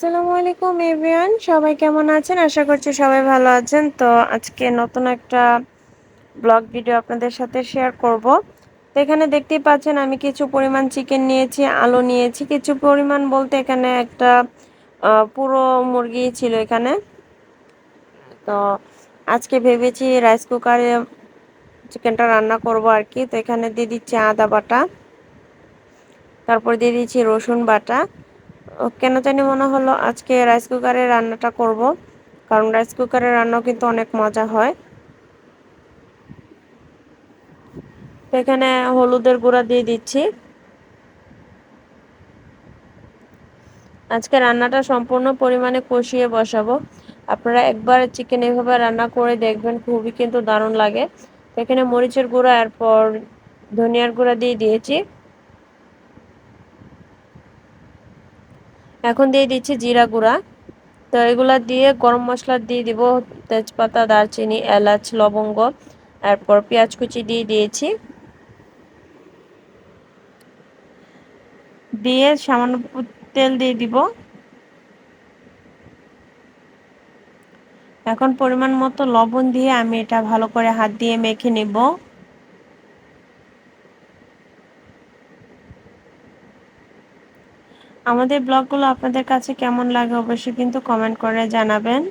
আসসালামু আলাইকুম এভিয়ান সবাই কেমন আছেন? আশা করছি সবাই ভালো আছেন। তো আজকে নতুন একটা ব্লগ ভিডিও আপনাদের সাথে শেয়ার করব। তো এখানে দেখতেই পাচ্ছেন, আমি কিছু পরিমাণ চিকেন নিয়েছি, আলু নিয়েছি। কিছু পরিমাণ বলতে এখানে একটা পুরো মুরগি ছিল এখানে। তো আজকে ভেবেছি রাইস কুকারে চিকেনটা রান্না করব আর কি। তো এখানে দিয়ে দিচ্ছি আদা বাটা, তারপর দিয়ে দিচ্ছি রসুন বাটা। কেন জানি মনে হলো আজকে রাইস কুকারে রান্নাটা করব, কারণ রাইস কুকারে রান্নাও কিন্তু অনেক মজা হয়। এখানে হলুদের গুঁড়া দিয়ে দিচ্ছি। আজকে রান্নাটা সম্পূর্ণ পরিমাণে কষিয়ে বসাবো। আপনারা একবার চিকেন এভাবে রান্না করে দেখবেন, খুবই কিন্তু দারুণ লাগে। এখানে মরিচের গুঁড়া, এরপর ধনিয়ার গুঁড়া দিয়ে দিয়েছি। এখন দিয়ে দিচ্ছি জিরা গুঁড়া। তো এগুলা দিয়ে গরম মশলা দিয়ে দিব তেজপাতা, দারচিনি, এলাচ, লবঙ্গ, এরপর পেঁয়াজ কুচি দিয়ে দিয়েছি। দিয়ে সামান্য তেল দিয়ে দিব। এখন পরিমাণ মতো লবণ দিয়ে আমি এটা ভালো করে হাত দিয়ে মেখে নেব। আমাদের ব্লগগুলো আপনাদের কাছে কেমন লাগে অবশ্যই কিন্তু কমেন্ট করে জানাবেন।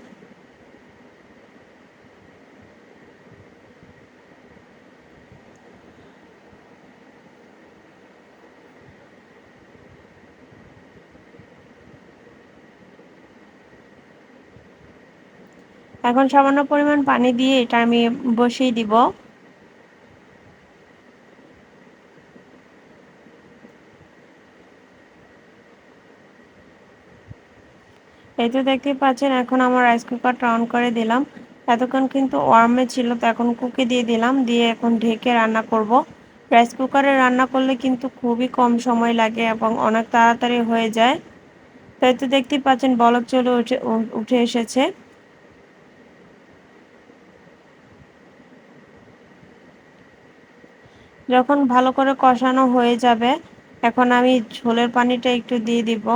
এখন সামান্য পরিমাণ পানি দিয়ে এটা আমি বসিয়ে দিব। এই তো দেখতে পাচ্ছেন, এখন আমার রাইস কুকারটা অন করে দিলাম। এতক্ষণ কিন্তু ওয়ার্মে ছিল, তো এখন কুকে দিয়ে দিলাম, দিয়ে এখন ঢেকে রান্না করব। রাইস কুকারে রান্না করলে কিন্তু খুবই কম সময় লাগে এবং অনেক তাড়াতাড়ি হয়ে যায়। তাই তো দেখতেই পাচ্ছেন, বলক চলে উঠে উঠে এসেছে। যখন ভালো করে কষানো হয়ে যাবে, এখন আমি ঝোলের পানিটা একটু দিয়ে দিব।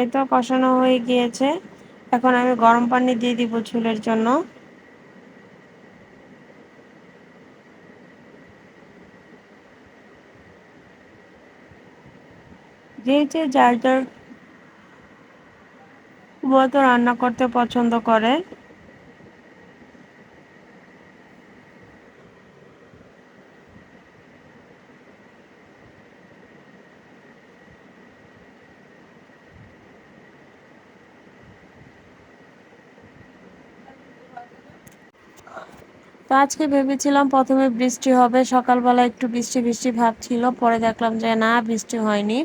এই তো কষানো হয়ে গিয়েছে। এখন আমি গরম পানি দিয়ে দিব চুলের জন্য। যে যার যার মতো রান্না করতে পছন্দ করে তো আজকে ভেবেছিলাম প্রথমে বৃষ্টি হবে, সকালবেলা একটু বৃষ্টি বৃষ্টি ভাব ছিল, পরে দেখলাম যে না, বৃষ্টি হয়নি।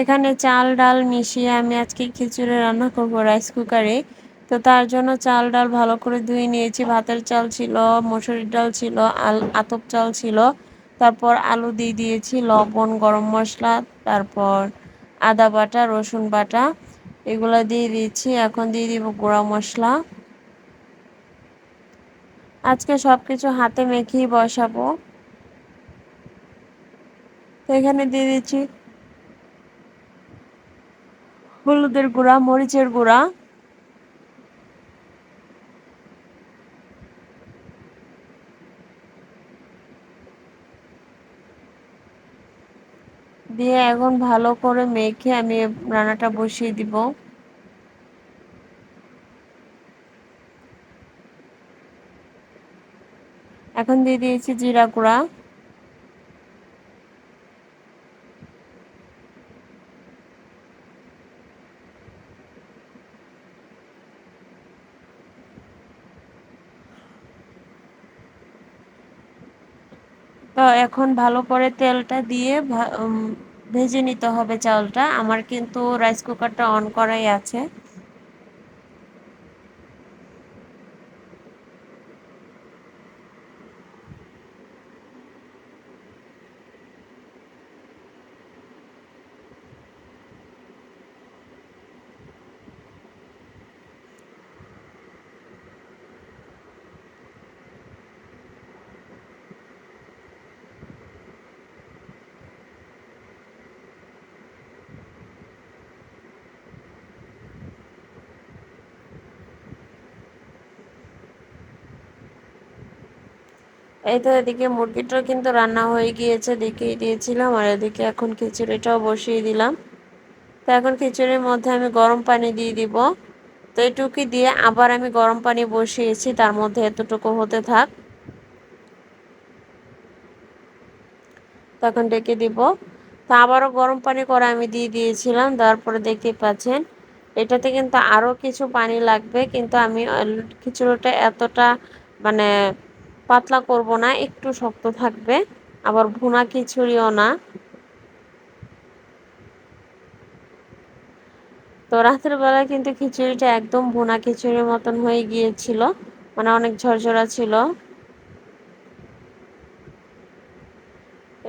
এখানে চাল, ডাল মিশিয়ে আমি আজকে খিচুড়ি রান্না করব রাইস কুকারে তো তার জন্য চাল, ডাল ভালো করে ধুয়ে নিয়েছি। ভাতের চাল ছিল, মসুরির ডাল ছিল, আল, আতপ চাল ছিল। তারপর আলু দিয়ে দিয়েছি, লবণ, গরম মশলা, তারপর আদা বাটা, রসুন বাটা, এগুলো দিয়ে দিয়েছি। এখন দিয়ে দিব গুঁড়া মশলা। আজকে সব কিছু হাতে মেখেই বসাবো। তো এখানে দিয়ে দিচ্ছি হলুদের গুঁড়া, মরিচের গুঁড়া। দিয়ে এখন ভালো করে মেখে আমি রান্নাটা বসিয়ে দিব। এখন দিয়ে দিয়েছি জিরা গুঁড়া। তো এখন ভালো করে তেলটা দিয়ে ভেজে নিতে হবে চালটা। আমার কিন্তু রাইস কুকারটা অন করাই আছে। এই তো এদিকে মুরগিটাও কিন্তু রান্না হয়ে গিয়েছে, দেখিয়ে দিয়েছিলাম। আর এদিকে এখন খিচুড়িটাও বসিয়ে দিলাম। তো এখন খিচুড়ির মধ্যে আমি গরম পানি দিয়ে দিব। তো এটুকু দিয়ে আবার আমি গরম পানি বসিয়েছি, তার মধ্যে এতটুকু হতে থাক। তখন ডেকে দিব। তো আবারও গরম পানি করে আমি দিয়ে দিয়েছিলাম তারপরে দেখতে পাচ্ছেন, এটাতে কিন্তু আরও কিছু পানি লাগবে। কিন্তু আমি খিচুড়িটা এতটা মানে পাতলা করব না, একটু শক্ত থাকবে। আবার ভুনা খিচুড়িও না। তো রাতের বেলা কিন্তু খিচুড়িটা একদম ভুনা খিচুড়ির মতন হয়ে গিয়েছিল। মানে অনেক ঝরঝরা ছিল।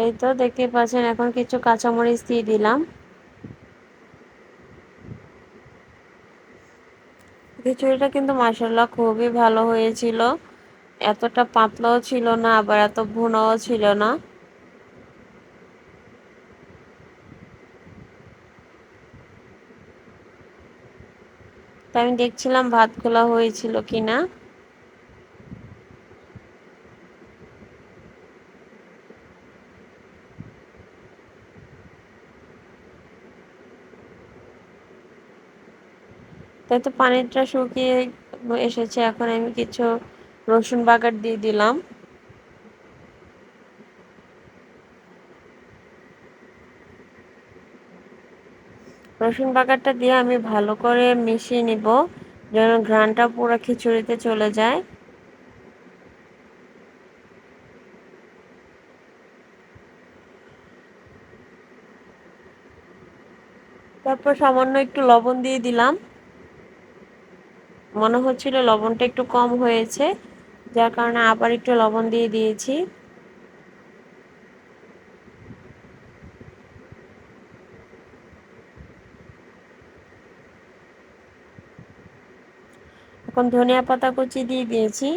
এই তো দেখতে পাচ্ছেন, এখন কিছু কাঁচামরিচ দিয়ে দিলাম। খিচুড়িটা কিন্তু মাসাল্লাহ খুবই ভালো হয়েছিল। এতটা পাতলাও ছিল না, আবার এত ভুনাও ছিল না। আমি দেখছিলাম ভাত খোলা হয়েছিল কিনা। তাই তো পানিটা শুকিয়ে এসেছে, এখন আমি কিছু রসুন বাগার দিয়ে দিলাম। রসুন বাগারটা দিয়ে আমি ভালো করে মিশিয়ে নিব, যেন ঘ্রানটা পুরো খিচুড়িতে চলে যায়। তারপর সামান্য একটু লবণ দিয়ে দিলাম। মনে হচ্ছিল লবণটা একটু কম হয়েছে। যার কারণে আবার একটু লবণ দিয়ে দিয়েছি। এখন ধনিয়া পাতা কুচি দিয়ে দিয়েছি।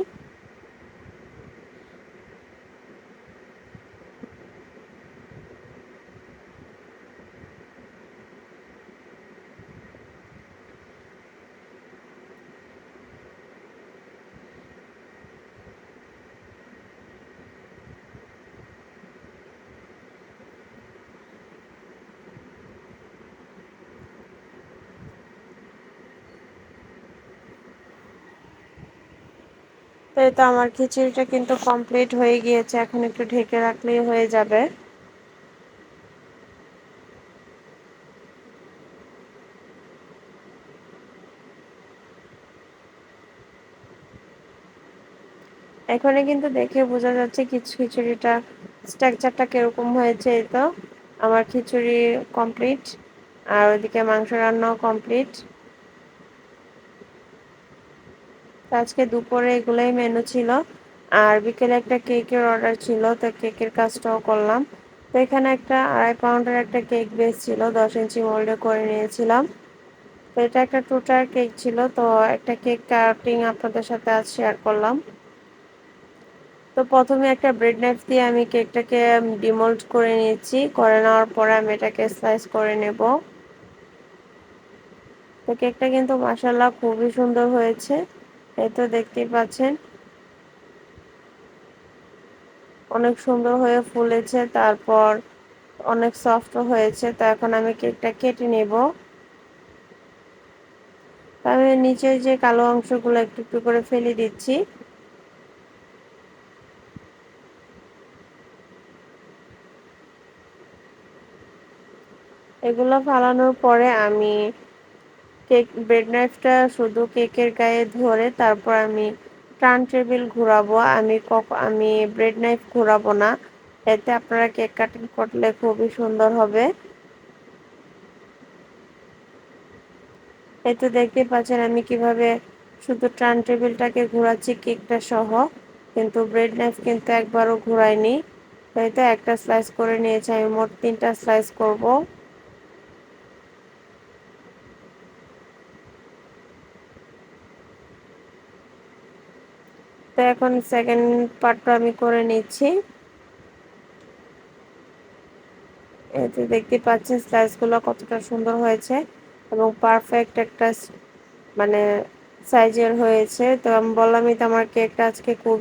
তো এই তো আমার খিচুড়িটা কিন্তু কমপ্লিট হয়ে গিয়েছে, এখন একটু ঢেকে রাখলেই হয়ে যাবে। এখানে কিন্তু দেখে বোঝা যাচ্ছে কিছু খিচুড়িটা স্ট্রাকচারটা কীরকম হয়েছে, এই তো। আমার খিচুড়ি কমপ্লিট আর ওইদিকে মাংস রান্নাও কমপ্লিট আজকে দুপুরে এগুলোই মেনু ছিল। আর বিকেলে একটা কেকের অর্ডার ছিল, তো কেকের কাজটাও করলাম। তো এখানে একটা আড়াই পাউন্ডের একটা কেক বেস ছিল, দশ ইঞ্চি মোল্ডে করে নিয়েছিলাম। তো এটা একটা টুটার কেক ছিল, তো একটা কেক কাটিং আপনাদের সাথে আজ শেয়ার করলাম। তো প্রথমে একটা ব্রেড নাইফ দিয়ে আমি কেকটাকে ডিমোল্ড করে নিয়েছি। করে নেওয়ার পরে আমি এটাকে স্লাইস করে নেব। তো কেকটা কিন্তু মাসাল্লাহ খুবই সুন্দর হয়েছে। এই তো দেখতেই পাচ্ছেন। অনেক সুন্দর হয়ে ফুলেছে, তারপর অনেক সফট হয়েছে, তো এখন আমি কেকটা কেটে নেব। তবে নিচের যে কালো অংশগুলো একটু একটু করে ফেলে দিচ্ছি। এগুলো ফালানোর পরে আমি কেক ব্রেড নাইফটা শুধু কেকের গায়ে ধরে তারপর আমি টার্ন টেবিল ঘোরাবো। আমি আমি ব্রেড নাইফ ঘোরাবো না। এতে আপনারা কেক কাটিং করলে খুবই সুন্দর হবে। এই তো দেখতে পাচ্ছেন আমি কীভাবে শুধু টার্ন টেবিলটাকে ঘোরাচ্ছি কেকটা সহ। কিন্তু ব্রেড নাইফ কিন্তু একবারও ঘোরায়নি তাই তো একটা স্লাইস করে নিয়েছি। আমি মোট তিনটা স্লাইস করব। এখন সেকেন্ড পার্টটা আমি করে নিচ্ছি। এতে দেখতে পাচ্ছেন স্লাইসগুলো কতটা সুন্দর হয়েছে এবং পারফেক্ট একটা মানে সাইজের হয়েছে। তো আমি বললামই তো আমার কেকটা আজকে খুবই